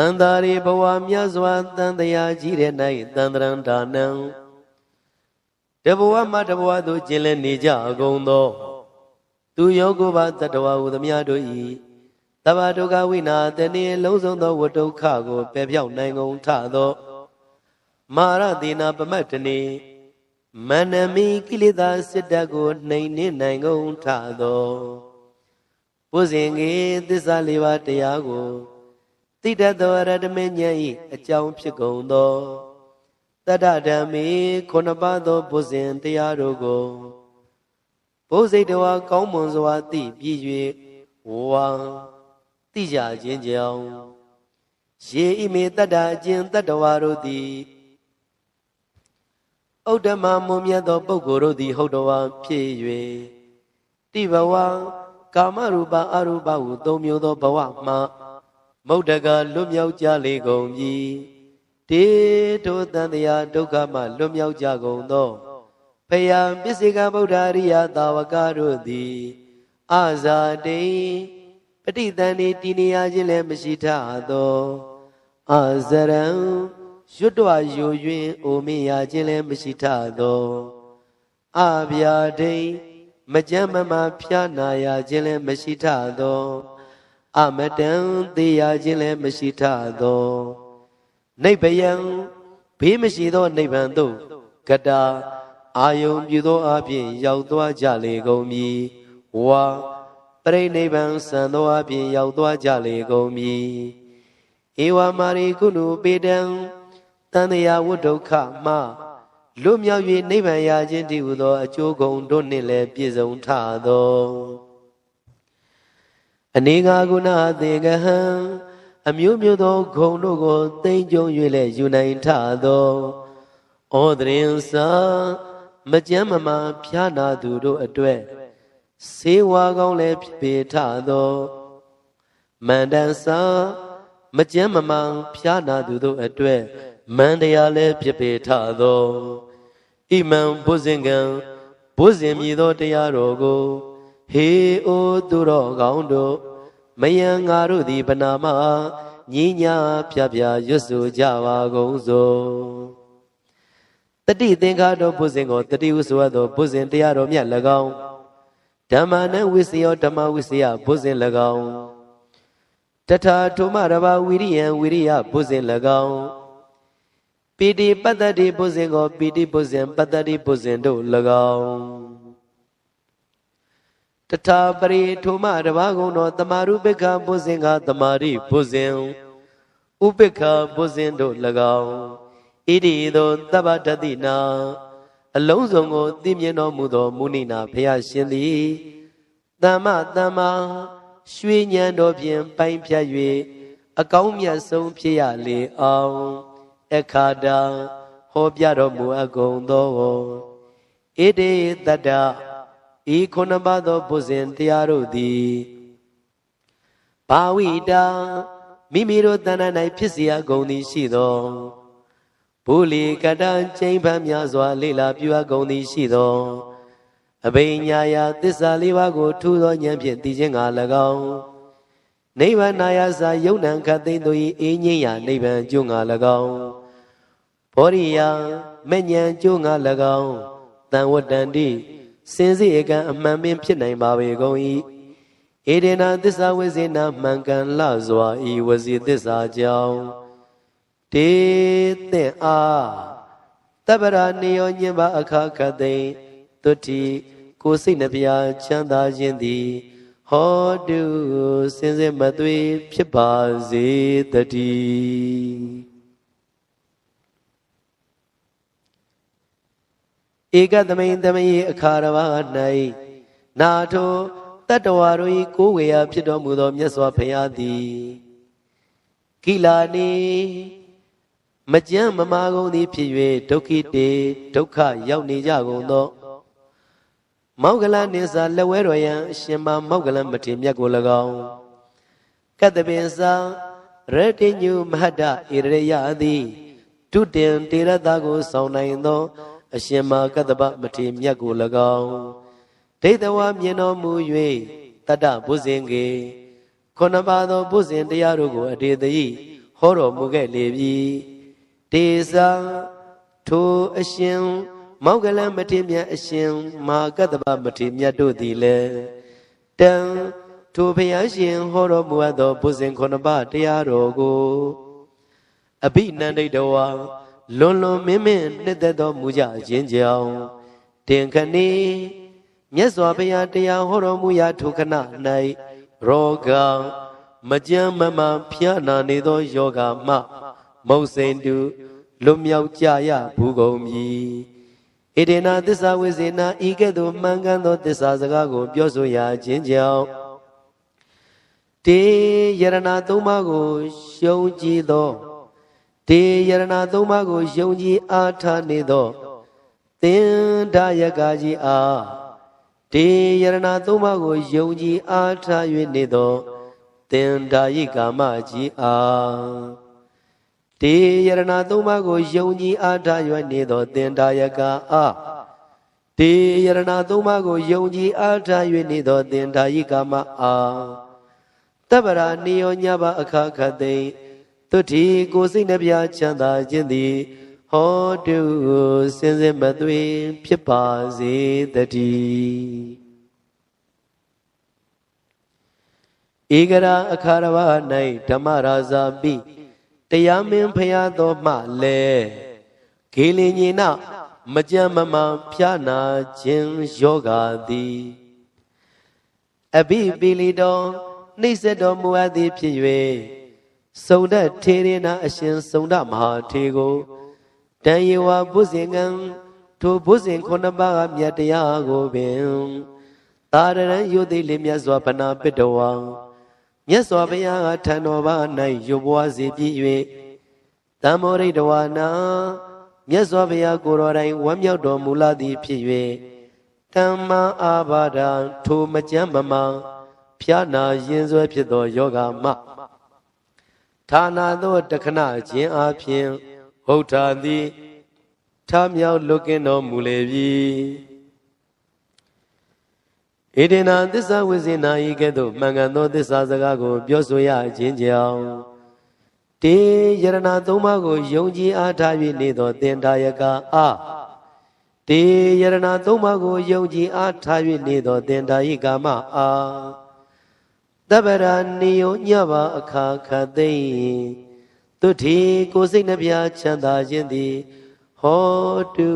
တန်တာရီဘဝမြတ်စွာတန်တရားကြီးတဲ့၌တန်တရံဒါနံတဘဝမှတဘဝသို့ကျင်လည်နေကြအကုန်သော သူယောဂုဘတတဝဟုသမျှတို့ဤတဘာဒုက္ခဝိနာတဏိလုံးစုံသောဝတ္တုခကိုပယ်ပြောက်နိုင်ကုန်ထသောမာရတိနာပမတ်တနေမန္နမိကိလေသာစစ်တပ်ကိုနှိမ်နှင်းနိုင်ကုန်ထသောပုဇင်ကြီးသစ္စာလေးပါးတရားကို တိတတ်သောရတမေဉာဏ်ဤအကြောင်းဖြစ်ကုန်သောတတ္တဓမ္မေခုနှစ်ပါးသောပုဇင်တရားတို့ကိုဘုဇိတဝါကောင်းမွန်စွာသိပြီး၍ဝါသိကြခြင်းကြောင့်ယေဣမေတတ္တအကျင့်တတ္တဝါတို့သည်ဥဒ္ဓမမွန်မြတ်သောပုဂ္ဂိုလ်တို့သည် ဟုတ်တော်ဝါဖြစ်၍တိဘဝကာမရူပအရူပဟုသုံးမျိုးသောဘဝမှ မုဒ္ဒကလွတ်မြောက်ကြလေကုန်ပြီတေထိုတန်တရားဒုက္ခမှလွတ်မြောက်ကြကုန်သောဖယံပစ္စေကဗုဒ္ဓရိယသာဝကတို့သည်အာဇာတိပဋိသန္ဓေတည်နေရခြင်းလည်းမရှိထသောအာဇရံရွတ်တော်ယိုယွင်းအိုမင်းရခြင်းလည်းမရှိထသောအဗျာဒိမကြမ်းမမာဖျားနာရခြင်းလည်းမရှိထသော အမတံသေးရခြင်းလည်းမရှိထသောနိဗ္ဗယံဘေးမရှိသောနိဗ္ဗာန်သို့ကတာအာယုံပြုသောအဖြစ်ရောက်သွားကြလေကုန်မည်ဝါပရိနိဗ္ဗာန်စံသောအဖြစ်ရောက်သွားကြလေကုန်မည်ဧဝမာရိကုဏုပေတံတန်တရာဝတ္ဒုက္ခမှလွတ်မြောက်၍နိဗ္ဗာန်ရခြင်းတည်ဟူသောအကျိုးကုန်တို့နှင့်လည်းပြည့်စုံထသော အနေငါကုဏအသေကဟံအမျိုးမျိုးသောဂုံတို့ကိုသိမ့်ကြုံ၍လည်းယူနိုင်ထသောဩဒရင်စာမကြမ်းမမာဖျားနာသူတို့အတွက်စေဝါကောင်းလည်းပေထသောမန္တန်စာမကြမ်းမမာဖျားနာသူတို့အတွက်မန္တရားလည်းဖြစ်ပေထသောဣမံဘုဇင်ကံဘုဇင်မြည်သောတရားတော်ကို ဟေအိုသူတော်ကောင်းတို့မယံငါတို့သည်ဗနာမညီညာဖြပြရွတ်ဆိုကြပါကုန်စို့တတိသင်္ခါတော်ဘုဇင်ကိုတတိဟုဆိုသောဘုဇင်တရားတော်မြတ်၎င်းဓမ္မနဝိစယောဓမ္မဝိစယဘုဇင်၎င်းတထာထုမရဘာဝိရိယံဝိရိယဘုဇင်၎င်းပီတိပတ္တတိဘုဇင်ကိုပီတိဘုဇင်ပတ္တတိဘုဇင်တို့၎င်း တထာပရိထုမတဘာကုံတော်တမာရုပိက္ခဘုဇင်ကတမာရိဘုဇင်ဥပိက္ခဘုဇင်တို့၎င်းဣတိသောတပ္ပတတိနာအလုံးစုံကိုသိမြင်တော်မူသောမုဏိနာဘုရားရှင်သည်တမ္မတမ္မာရွှေဉဏ်တော်ဖြင့်ပိုင်းဖြတ်၍အကောင်းမြတ်ဆုံးဖြစ်ရလေအောင်အခါတာဟောပြတော်မူအပ်ကုန်သောဣတိတတ္တ ဤခုနှစ်ပါးသောဘုဇင်တရားတို့သည်ဘာဝိတာမိမိတို့တဏ္ဍ၌ဖြစ်เสียကုန်သည်ရှိသောဘူလီကတံချိန်ပန်းများစွာလေလာပြုအပ်ကုန်သည်ရှိသောအဘိညာယသစ္စာလေးပါးကိုထူသောဉာဏ်ဖြင့်သိခြင်းငါ၎င်းနိဗ္ဗာန်နာယစာယုံနံခတ်သိမ့်တို့၏အေးငြိမ်းရာနိဗ္ဗာန်ကျိုးငါ၎င်းဘောရိယမဉ္ဉဏ်ကျိုးငါ၎င်းတန်ဝတ္တန္တိ စင်စစ်အကံအမှန်ပင်ဖြစ်နိုင်ပါပေကုန်၏ဧဒေနာသစ္စာဝိဇေနာမှန်ကန်လှစွာဤဝစီသစ္စာကြောင့်တေသင်အားတပ္ပရာနေယောညင်ပါအခါခတ်သိမ့်တုတိကိုစိတ်နှပြချမ်းသာခြင်းသည်ဟောတုစင်စစ်မသွေဖြစ်ပါစေတည်း ဧကသမိန်သမိန်အခါရဝ၌နာထောတတ္တဝါတို့၏ကိုးဝေယဖြစ်တော်မူသောမြတ်စွာဘုရားသည်ကိလာနီမကြမ်းမမာကုန်သည်ဖြစ်၍ဒုက္ခိတေဒုက္ခရောက်နေကြကုန်သောမောက္ကလနိစာလက်ဝဲတော်ယံအရှင်မမောက္ကလမထေမြတ်ကို၎င်းကတ္တပင်စာရတိညုမဟတ္တဣရယသည်တုတင်တေရတကိုဆောင်နိုင်သော အရှင်မာကတ္တပမထေမြတ်ကို၎င်းဒိဋ္ဌဝမြင်တော်မူ၍တတ္တဘုဇင်ကေခုနပါသောဘုဇင်တရားတို့ကို အတေတိဟဟောတော်မူခဲ့လေပြီတေသာထိုအရှင်မောက္ကလမထေရမြတ်အရှင်မဟာကတ္တဗမထေရမြတ်တို့သည်လည်းတံထိုဘုရားရှင်ဟောတော်မူအပ်သောဘုဇင်ခုနှစ်ပါးတရားတော်ကိုအဘိနန္ဒိတဝါ လွန်လွန်မင်းမင်းနှစ်သက်တော်မူကြခြင်းကြောင့်တင်ခဏီမြတ်စွာဘုရားတရားဟောတော်မူရာထိုခဏ၌ရောဂမကြမ်းမမှန်ဖျားနာနေသောယောဂမှမုတ်စိန်တုလွတ်မြောက်ကြရဘူးကုန်မည်ဣဒေနာသစ္စာဝိဇေနာဤကဲ့သို့မှန်ကန်သောသစ္စာစကားကို ပြောဆိုရခြင်းကြောင့်တေယရဏသုံးပါးကိုရှုံးကြည်သော တေယရဏသုံးပါးကိုယုံကြည်အားထားနေသောသင်္ဒါယကကြီးအားတေယရဏသုံးပါးကိုယုံကြည်အားထား၍နေသောသင်္ဒါယိကာမကြီးအားတေယရဏသုံးပါးကိုယုံကြည်အားထား၍နေသောသင်္ဒါယကအားတေယရဏသုံးပါးကိုယုံကြည်အားထား၍နေသောသင်္ဒါယိကာမအားတပ္ပရာနိယောညဘအခါခသိမ့် တုတိကိုစိတ်နှပြချမ်းသာခြင်းသည်ဟောတုစင်စစ်မသွေဖြစ်ပါစေတည်းဧကရာအခါရဝ၌ဓမ္မရာဇာပိတရားမင်းဖျားတော်မှလဲခေလင်ညင်နာမကြမ်းမမှန်ဖြာနာခြင်းယောဂာသည်အဘိပိလီတော်နှိစ္စတော်မူအပ်သည်ဖြစ်၍ စုံဒထေရနာအရှင်စုံဒမဟာထေကိုတန်ယေဝဘုဇင်ကံထိုဘုဇင်ခုနှစ်ပါးကမြတ်တရားကိုပင်သာရရန်ယုသိလေးမြတ်စွာဘနာပိတဝံမြတ်စွာဘုရားကထံတော်ဘာ၌ယုဘွားစီပြည့်၍တမ္မောရိတဝနာမြတ်စွာဘုရားကိုယ်တော်တိုင်ဝမ်းမြောက်တော်မူလာသည်ဖြစ်၍တမ္မာအာဘာဒံထိုမကြမ်းမမှဖျားနာရင်ဆွဲဖြစ်သောယောဂမ ဌာနာသောတခဏခြင်းအပြင်ဟုတ်တာသည်ထမြောက်လွတ်ကင်းတော်မူလေပြီဣဒေနာသစ္စာဝိဇ္ဇနာဤကဲ့သို့မှန်ကန်သောသစ္စာစကားကို ပြောဆိုရခြင်းကြောင့်တေယရဏသုံးပါးကိုယုံကြည်အားထား၍နေသောတင်ဒါယကအာတေယရဏသုံးပါးကိုယုံကြည်အားထား၍နေသောတင်ဒါယိကာမအာ တပ္ပရာနိယောညဘာအခါခသိတုတိကိုစိတ်နှပြချမ်းသာခြင်းသည်ဟောတု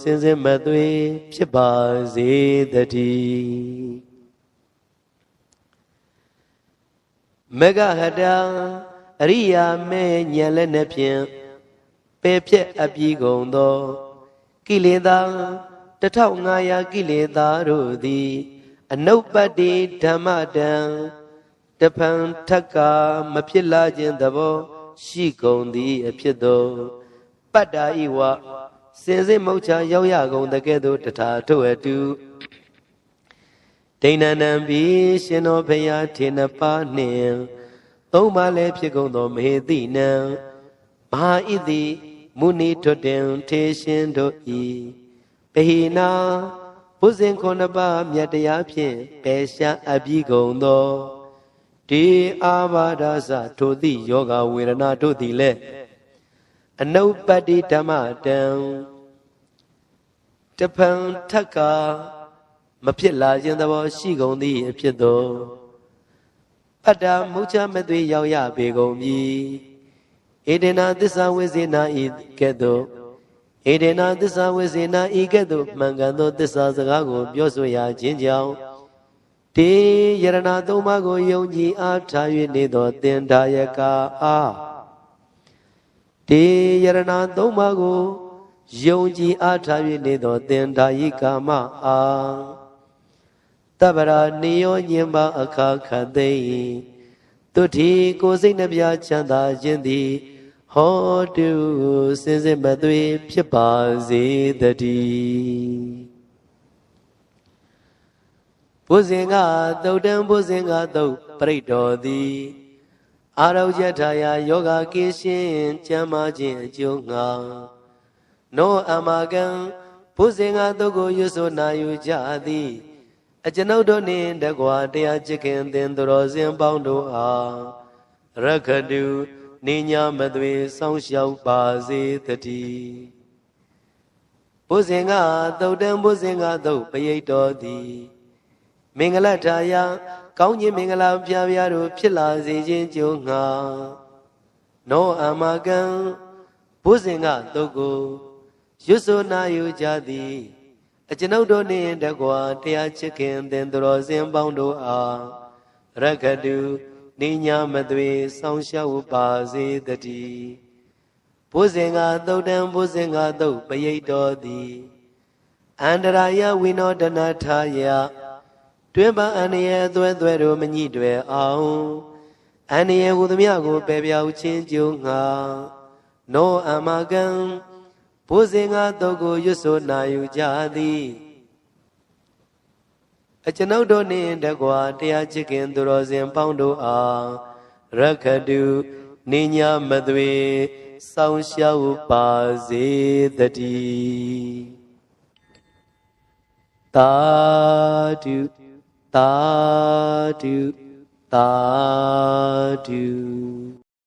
စင်စစ်မသွေဖြစ်ပါစေတည်းမဂဟတံအရိယာမဲညံလက်နှဖြင့်ပေဖြက်အပြီးကုန်သောကိလေသာ1500ကိလေသာတို့သည် အနုပတ္တိဓမ္မတံတဖန်ထက်ကမဖြစ်လာခြင်းသဘော ရှိကုန်သည်အဖြစ်သောပတ္တာဤဝစင်စစ်မုတ်ချရောက်ရကုန်တကဲ့သို့တထာထုတ်အတူဒိဏနံဘီရှင်တော်ဖရာထေနပါနှင့်သုံးပါးလည်းဖြစ်ကုန်သောမေတိနံမဟာဣတိမုနိထွတ်တင်ထေရှင်တို့ဤပဟိနာ ဘုဇင်ခုနှစ်ပါးမြတ်တရားဖြင့်ပေရှားအပြီးကုန်သောဒီအာဘာဒသထိုသည့်ယောဂဝေဒနာတို့သည်လည်းအနုပတ္တိဓမ္မတံတဖန်ထက်ကမဖြစ်လာခြင်းသဘောရှိကုန်သည့်အဖြစ်သောပတ္တမုချမသွေရောက်ရပေကုန်မည်ဧဒေနာသစ္စာဝိဇေနာဤကဲ့သို့ ဧဒေနာသစ္စာဝိဇေနာဤကဲ့သို့မှန်ကန်သောသစ္စာစကားကို ပြောဆိုရခြင်းကြောင့်တေယရဏသုံးပါးကိုယုံကြည်အားထား၍နေသောသင်္ဒါယကအားတေယရဏသုံးပါးကိုယုံကြည်အားထား၍နေသောသင်္ဒါယိကာမအားတပ္ပရာနေယောညင်ပါအခါခသိတုတိကိုစိတ်နှပြချမ်းသာခြင်းသည် ဟောတုစင်စစ်မသွေဖြစ်ပါစေတည်းဘုဇင်ကသုတ်တံဘုဇင်ကသုတ်ပရိတော်သည်အာရုံယထာယယောဂကိရှင်ကျမ်းမာခြင်းအကျိုးငါနောအမကံဘုဇင်ကသုတ်ကိုရွဆိုနာယူကြသည်အကျွန်ုပ်တို့နှင့်တကွာတရားချစ်ခင်သင်သူတော်စင်ပေါင်းတို့အားရခတု နေညာမသွေစောင့်ရှောက်ပါစေတည်းဘုဇင်ကသုတ်တံဘုဇင်ကသုတ်ပရိတ်တော်သည်မင်္ဂလထာယကောင်းခြင်းမင်္ဂလာပြပြတို့ဖြစ်လာစေခြင်းကြိုးငါနောအမကံဘုဇင်ကသုတ်ကိုရွတ်ဆိုနာယူကြသည်အကျွန်ုပ်တို့နှင့်တကွာတရားချစ်ခင်သင်တော်စင်ပေါင်းတို့အားရက္ခတု နိညာမသွေဆောင်းရှောက်ပါစေတည်းဘုဇင်ကသုတ်တံဘုဇင်ကသုတ်ပရိတ်တော်သည်အန္တရာယဝိနောဒနာထာယတွင်ပအန္တရာယ်အသွဲသွဲတို့မညှိတွယ်အောင်အန္တရာယ်ဟူသည်များကိုပယ်ပြောက်ခြင်းကြုံငါနောအမကံဘုဇင်ကသုတ်ကိုရွတ်ဆိုနာယူကြသည် အကျွန်ုပ်တို့နှင့်တကွာတရားချစ်ခင်သူတော်စင်ပေါင်းတို့အားရက္ခတုနိညာမသွေစောင်းရှောက်ပါစေတည်းတာတုတာတုတာတု